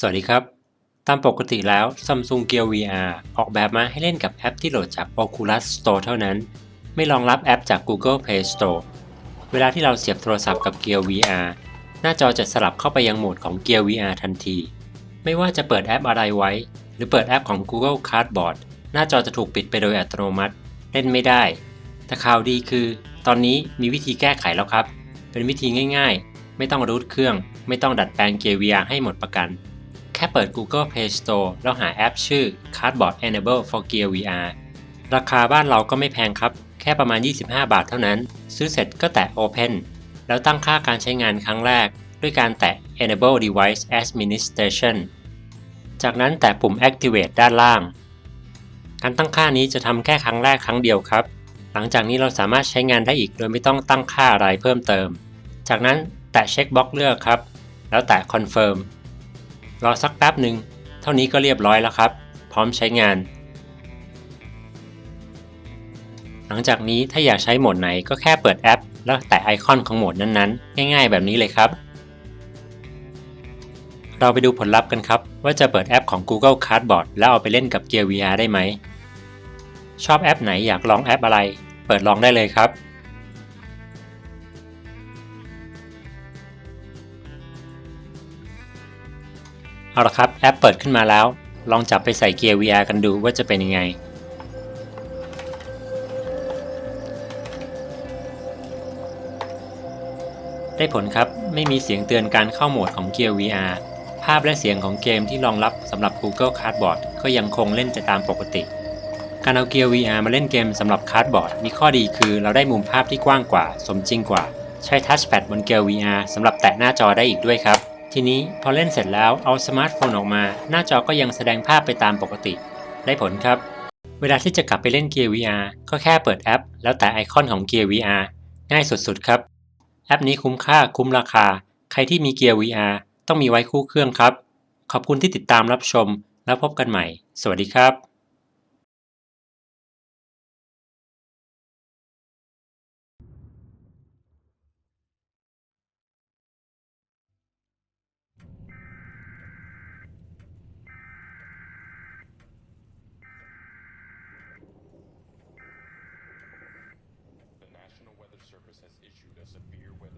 สวัสดีครับ ตามปกติแล้ว Samsung Gear VR ออกแบบมาให้เล่นกับแอปที่โหลดจาก Oculus Store เท่านั้น ไม่รองรับแอปจาก Google Play Store เวลาที่เราเสียบโทรศัพท์กับ Gear VR หน้าจอจะสลับเข้าไปยังโหมดของ Gear VR ทันที ไม่ว่าจะเปิดแอปอะไรไว้ หรือเปิดแอปของ Google Cardboard หน้าจอจะถูกปิดไปโดยอัตโนมัติ เล่นไม่ได้ แต่ข่าวดีคือ ตอนนี้มีวิธีแก้ไขแล้วครับ เป็นวิธีง่าย ๆ ไม่ต้องรูทเครื่อง ไม่ต้องดัดแปลง Gear VR ให้หมดประกัน แค่เปิด Google Play Store แล้วหาแอปชื่อ Cardboard Enable for Gear VR ราคาบ้านเราก็ไม่แพงครับ แค่ประมาณ 25 บาทเท่านั้น ซื้อเสร็จก็แตะ Open แล้วตั้งค่าการใช้งานครั้งแรก ด้วยการแตะ Enable Device Administration จากนั้นแตะปุ่ม Activate ด้านล่าง การตั้งค่านี้จะทำแค่ครั้งแรกครั้งเดียวครับ หลังจากนี้เราสามารถใช้งานได้อีกโดยไม่ต้องตั้งค่าอะไรเพิ่มเติมจากนั้นแตะเช็คบล็อกเลือกครับ แล้วแตะ Confirm รอสักแป๊บหนึ่งเท่านี้ก็เรียบร้อยแล้วครับ พร้อมใช้งาน หลังจากนี้ถ้าอยากใช้โหมดไหนก็แค่เปิดแอป แล้วแตะไอคอนของโหมดนั้นๆ ง่าย ๆ แบบนี้เลยครับ เราไปดูผลลัพธ์กันครับ ว่าจะเปิดแอปของ Google Cardboard แล้วเอาไปเล่นกับ Gear VR ได้ไหม ชอบแอปไหนอยากลองแอปอะไร เปิดลองได้เลยครับ เอาละครับแอปเปิดขึ้นมาแล้ว ลองจับไปใส่เกียร์ VR กันดูว่าจะเป็นยังไง ได้ผลครับไม่มีเสียงเตือนการเข้าโหมดของเกียร์ VR ภาพและเสียงของเกมที่รองรับสำหรับ Google Cardboard ก็ยังคงเล่นไปตามปกติ การเอาเกียร์ VR มาเล่นเกมสำหรับ Cardboard มีข้อดีคือเราได้มุมภาพที่กว้างกว่า สมจริงกว่า ใช้ทัชแพดบนเกียร์ VR สำหรับแตะหน้าจอได้อีกด้วยครับ ทีนี้พอเล่นเสร็จแล้วเอาสมาร์ทโฟนออกมา หน้าจอก็ยังแสดงภาพไปตามปกติ ได้ผลครับ เวลาที่จะกลับไปเล่น Gear VR ก็แค่เปิดแอป แล้วแตะไอคอนของ Gear VR ง่ายสุดๆครับ แอปนี้คุ้มค่าคุ้มราคา ใครที่มี Gear VR ต้องมีไว้คู่เครื่องครับ ขอบคุณที่ติดตามรับชม แล้วพบกันใหม่ สวัสดีครับ has issued a severe weather